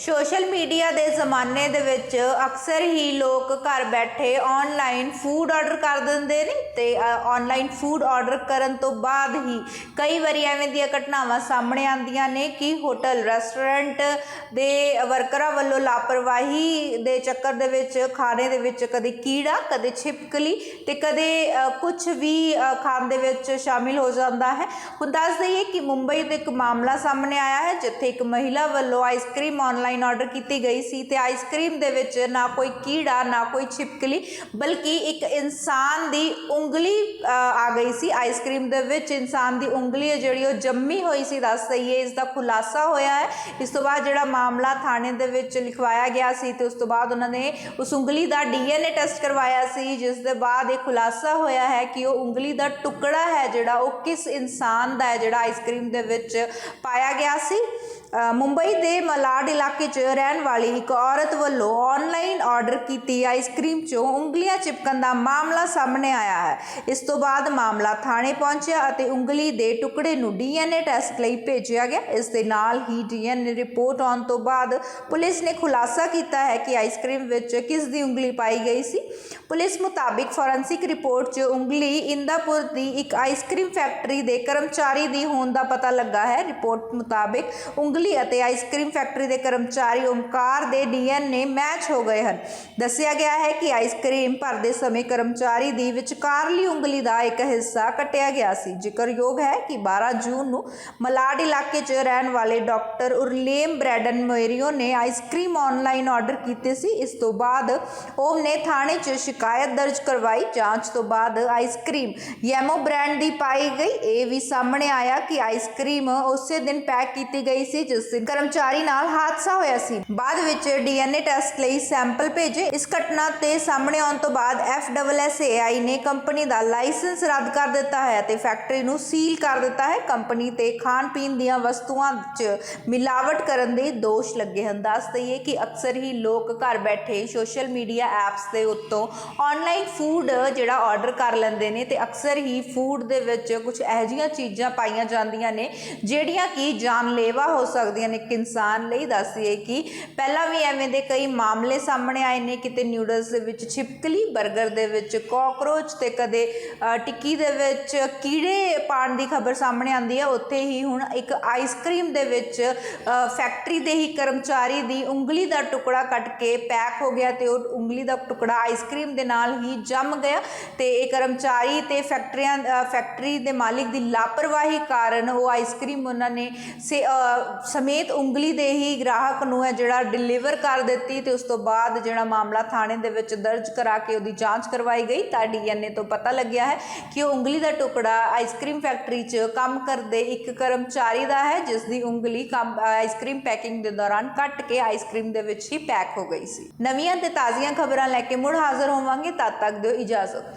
Social media ਦੇ ਜ਼ਮਾਨੇ ਦੇ ਵਿੱਚ ਅਕਸਰ ਹੀ ਲੋਕ ਘਰ ਬੈਠੇ ਆਨਲਾਈਨ ਫੂਡ ਆਰਡਰ ਕਰ ਦਿੰਦੇ ਨੇ ਤੇ ਆਨਲਾਈਨ ਫੂਡ ਆਰਡਰ ਕਰਨ ਤੋਂ ਬਾਅਦ ਹੀ ਕਈ ਵਾਰੀ ਐਵੇਂ ਦੀਆਂ ਘਟਨਾਵਾਂ ਸਾਹਮਣੇ ਆਉਂਦੀਆਂ ਨੇ ਕਿ ਹੋਟਲ ਰੈਸਟੋਰੈਂਟ ਦੇ ਵਰਕਰਾਂ ਵੱਲੋਂ ਲਾਪਰਵਾਹੀ ਦੇ ਚੱਕਰ ਦੇ ਵਿੱਚ, ਖਾਣੇ ਦੇ ਵਿੱਚ ਕਦੇ ਕੀੜਾ, ਕਦੇ ਛਿਪਕਲੀ ਤੇ ਕਦੇ ਕੁਝ ਵੀ ਖਾਣ ਦੇ ਵਿੱਚ ਸ਼ਾਮਿਲ ਹੋ ਜਾਂਦਾ ਹੈ। ਹੁਣ ਦੱਸ ਦਈਏ ਕਿ ਮੁੰਬਈ ਤੋਂ ਇੱਕ ਮਾਮਲਾ ਸਾਹਮਣੇ ਆਇਆ ਹੈ, ਜਿੱਥੇ ਇੱਕ ਮਹਿਲਾ ਵੱਲੋਂ ਆਈਸਕ੍ਰੀਮ ਆਨਲਾਈਨ ਆਰਡਰ ਕੀਤੀ ਗਈ ਸੀ ਤੇ ਆਈਸਕ੍ਰੀਮ ਦੇ ਵਿੱਚ ਨਾ ਕੋਈ ਕੀੜਾ, ਨਾ ਕੋਈ ਛਿਪਕਲੀ, ਬਲਕਿ ਇੱਕ ਇਨਸਾਨ ਦੀ ਉਂਗਲੀ ਆ ਗਈ ਸੀ ਆਈਸਕ੍ਰੀਮ ਦੇ ਵਿੱਚ। ਇਨਸਾਨ ਦੀ ਉਂਗਲੀ ਹੈ ਜਿਹੜੀ ਉਹ ਜੰਮੀ ਹੋਈ ਸੀ, ਦੱਸ ਦਈਏ ਇਸ ਦਾ ਖੁਲਾਸਾ ਹੋਇਆ ਹੈ। ਇਸ ਤੋਂ ਬਾਅਦ ਜਿਹੜਾ ਮਾਮਲਾ ਥਾਣੇ ਦੇ ਵਿੱਚ ਲਿਖਵਾਇਆ ਗਿਆ ਸੀ ਤੇ ਉਸ ਤੋਂ ਬਾਅਦ ਉਹਨਾਂ ਨੇ ਉਸ ਉਂਗਲੀ ਦਾ ਡੀਐਨਏ ਟੈਸਟ ਕਰਵਾਇਆ ਸੀ, ਜਿਸ ਦੇ ਬਾਅਦ ਇਹ ਖੁਲਾਸਾ ਹੋਇਆ ਹੈ ਕਿ ਉਹ ਉਂਗਲੀ ਦਾ ਟੁਕੜਾ ਹੈ ਜਿਹੜਾ ਉਹ ਕਿਸ ਇਨਸਾਨ ਦਾ ਹੈ, ਜਿਹੜਾ ਆਈਸਕ੍ਰੀਮ ਦੇ ਵਿੱਚ ਪਾਇਆ ਗਿਆ ਸੀ। ਮੁੰਬਈ ਦੇ ਮਲਾਡ ਇਲਾਕੇ 'ਚ ਰਹਿਣ ਵਾਲੀ ਇੱਕ ਔਰਤ ਵੱਲੋਂ ਆਨਲਾਈਨ ਆਰਡਰ ਕੀਤੀ ਆਈਸਕ੍ਰੀਮ 'ਚੋਂ ਉਂਗਲੀਆਂ ਚਿਪਕਣ ਦਾ ਮਾਮਲਾ ਸਾਹਮਣੇ ਆਇਆ ਹੈ। ਇਸ ਤੋਂ ਬਾਅਦ ਮਾਮਲਾ ਥਾਣੇ ਪਹੁੰਚਿਆ ਅਤੇ ਉਂਗਲੀ ਦੇ ਟੁਕੜੇ ਨੂੰ ਡੀਐਨਏ ਟੈਸਟ ਲਈ ਭੇਜਿਆ ਗਿਆ। ਇਸ ਦੇ ਨਾਲ ਹੀ ਡੀਐਨਏ ਰਿਪੋਰਟ ਆਉਣ ਤੋਂ ਬਾਅਦ ਪੁਲਿਸ ਨੇ ਖੁਲਾਸਾ ਕੀਤਾ ਹੈ ਕਿ ਆਈਸਕ੍ਰੀਮ ਵਿੱਚ ਕਿਸ ਦੀ ਉਂਗਲੀ ਪਾਈ ਗਈ ਸੀ। ਪੁਲਿਸ ਮੁਤਾਬਿਕ ਫੋਰੈਂਸਿਕ ਰਿਪੋਰਟ 'ਚ ਉਂਗਲੀ ਇੰਦਾਪੁਰ ਦੀ ਇੱਕ ਆਈਸਕ੍ਰੀਮ ਫੈਕਟਰੀ ਦੇ ਕਰਮਚਾਰੀ ਦੀ ਹੋਣ ਦਾ ਪਤਾ ਲੱਗਾ ਹੈ। ਰਿਪੋਰਟ ਮੁਤਾਬਿਕ ਉਂਗਲੀ ਅਤੇ ਆਈਸਕ੍ਰੀਮ ਫੈਕਟਰੀ ਦੇ ਕਰਮ ਕਰਮਚਾਰੀ ਓਮਕਾਰ ਦੇ ਡੀਐਨਏ ਮੈਚ ਹੋ ਗਏ ਹਨ। ਦੱਸਿਆ ਗਿਆ ਹੈ ਕਿ ਆਈਸਕ੍ਰੀਮ ਭਰਦੇ ਸਮੇਂ ਕਰਮਚਾਰੀ ਦੀ ਵਿਚਕਾਰਲੀ ਉਂਗਲੀ ਦਾ ਇੱਕ ਹਿੱਸਾ ਕੱਟਿਆ ਗਿਆ ਸੀ। ਜ਼ਿਕਰਯੋਗ ਹੈ ਕਿ 12 ਜੂਨ ਨੂੰ ਮਲਾਡ ਇਲਾਕੇ 'ਚ ਰਹਿਣ ਵਾਲੇ ਡਾਕਟਰ ਉਰਲੇਮ ਬ੍ਰੈਡਨ ਮੋਏਰੀਓ ਨੇ ਆਈਸਕ੍ਰੀਮ ਆਨਲਾਈਨ ਆਰਡਰ ਕੀਤੇ ਸੀ। ਇਸ ਤੋਂ ਬਾਅਦ ਓਮ ਨੇ ਥਾਣੇ 'ਚ ਸ਼ਿਕਾਇਤ ਦਰਜ ਕਰਵਾਈ। ਜਾਂਚ ਤੋਂ ਬਾਅਦ ਆਈਸਕ੍ਰੀਮ ਯੈਮੋ ਬ੍ਰਾਂਡ ਦੀ ਪਾਈ ਗਈ। ਇਹ ਵੀ ਸਾਹਮਣੇ ਆਇਆ ਕਿ ਆਈਸਕ੍ਰੀਮ ਉਸੇ ਦਿਨ ਪੈਕ ਕੀਤੀ ਗਈ ਸੀ, ਜਿਸ ਦਿਨ ਕਰਮਚਾਰੀ ਨਾਲ ਹਾਦਸਾ ਹੋਇਆ ਸੀ। ਬਾਅਦ ਵਿੱਚ ਡੀਐਨਏ ਟੈਸਟ ਲਈ ਸੈਂਪਲ ਭੇਜੇ। ਇਸ ਘਟਨਾ ਤੇ ਸਾਹਮਣੇ ਆਉਣ ਤੋਂ ਬਾਅਦ ਐਫਐਸਐਸਏਆਈ ਨੇ ਕੰਪਨੀ ਦਾ ਲਾਇਸੈਂਸ ਰੱਦ ਕਰ ਦਿੱਤਾ ਹੈ ਅਤੇ ਫੈਕਟਰੀ ਨੂੰ ਸੀਲ ਕਰ ਦਿੱਤਾ ਹੈ। ਕੰਪਨੀ ਤੇ ਖਾਣ ਪੀਣ ਦੀਆਂ ਵਸਤੂਆਂ 'ਚ ਮਿਲਾਵਟ ਕਰਨ ਦੇ ਦੋਸ਼ ਲੱਗੇ ਹਨ। ਦੱਸ ਦਈਏ ਕਿ ਅਕਸਰ ਹੀ ਲੋਕ ਘਰ ਬੈਠੇ ਸੋਸ਼ਲ ਮੀਡੀਆ ਐਪਸ ਦੇ ਉੱਤੋਂ ਆਨਲਾਈਨ ਫੂਡ ਜਿਹੜਾ ਆਰਡਰ ਕਰ ਲੈਂਦੇ ਨੇ ਤੇ ਅਕਸਰ ਹੀ ਫੂਡ ਦੇ ਵਿੱਚ ਕੁਝ ਇਹੋ ਜਿਹੀਆਂ ਚੀਜ਼ਾਂ ਪਾਈਆਂ ਜਾਂਦੀਆਂ ਨੇ, ਜਿਹੜੀਆਂ ਕਿ ਜਾਨਲੇਵਾ ਹੋ ਸਕਦੀਆਂ ਨੇ। ਇੱਕ ਇਨਸਾਨ ਲਈ ਦੱਸੀਏ ਕਿ ਪਹਿਲਾਂ ਵੀ ਐਵੇਂ ਦੇ ਕਈ ਮਾਮਲੇ ਸਾਹਮਣੇ ਆਏ ਨੇ, ਕਿਤੇ ਨਿਊਡਲਸ ਦੇ ਵਿੱਚ ਛਿਪਕਲੀ 버ਗਰ ਦੇ ਵਿੱਚ ਕਾਕਰੋਚ ਤੇ ਕਦੇ ਟਿੱਕੀ ਦੇ ਵਿੱਚ ਕੀੜੇ ਪਾਣ ਦੀ ਖਬਰ ਸਾਹਮਣੇ ਆਉਂਦੀ ਹੈ ਉੱਥੇ ਹੀ ਹੁਣ ਇੱਕ ਆਈਸਕ੍ਰੀਮ ਦੇ ਵਿੱਚ ਫੈਕਟਰੀ ਦੇ ਹੀ ਕਰਮਚਾਰੀ ਦੀ ਉਂਗਲੀ ਦਾ ਟੁਕੜਾ ਕੱਟ ਕੇ ਪੈਕ ਹੋ ਗਿਆ ਤੇ ਉਹ ਉਂਗਲੀ ਦਾ ਟੁਕੜਾ ਆਈਸਕ੍ਰੀਮ ਦੇ ਨਾਲ ਹੀ ਜੰਮ ਗਿਆ ਤੇ ਇਹ ਕਰਮਚਾਰੀ ਤੇ ਫੈਕਟਰੀਆਂ ਫੈਕਟਰੀ ਦੇ ਮਾਲਿਕ ਦੀ ਲਾਪਰਵਾਹੀ ਕਾਰਨ ਉਹ ਆਈਸਕ੍ਰੀਮ ਉਹਨਾਂ ਨੇ ਸੇ ਸਮੇਤ ਉਂਗਲੀ ਦੇ ਹੀ ਗ੍ਰਾਹਕ ਨੂੰ ਹੈ ਜਿਹੜਾ ਡਿਲੀਵਰ ਕਰ ਦਿੱਤੀ ਤੇ ਉਸ ਤੋਂ ਬਾਅਦ ਜਿਹੜਾ ਮਾਮਲਾ ਥਾਣੇ ਦੇ ਵਿੱਚ ਦਰਜ ਕਰਾ ਕੇ ਉਹਦੀ ਜਾਂਚ ਕਰਵਾਈ ਗਈ। ਤਾਂ ਡੀਐਨਏ ਤੋਂ ਪਤਾ ਲੱਗਿਆ ਹੈ ਕਿ ਉਹ ਉਂਗਲੀ ਦਾ ਟੁਕੜਾ ਆਈਸਕ੍ਰੀਮ ਫੈਕਟਰੀ 'ਚ ਕੰਮ ਕਰਦੇ ਇੱਕ ਕਰਮਚਾਰੀ ਦਾ ਹੈ, ਜਿਸ ਦੀ ਉਂਗਲੀ ਕੰਮ, ਆਈਸਕ੍ਰੀਮ ਪੈਕਿੰਗ ਦੇ ਦੌਰਾਨ ਕੱਟ ਕੇ ਆਈਸਕ੍ਰੀਮ ਦੇ ਵਿੱਚ ਹੀ ਪੈਕ ਹੋ ਗਈ ਸੀ। ਨਵੀਆਂ ਤੇ ਤਾਜ਼ੀਆਂ ਖਬਰਾਂ ਲੈ ਕੇ ਮੁੜ ਹਾਜ਼ਰ ਹੋਵਾਂਗੇ। ਤਦ ਤੱਕ ਦਿਓ ਇਜਾਜ਼ਤ।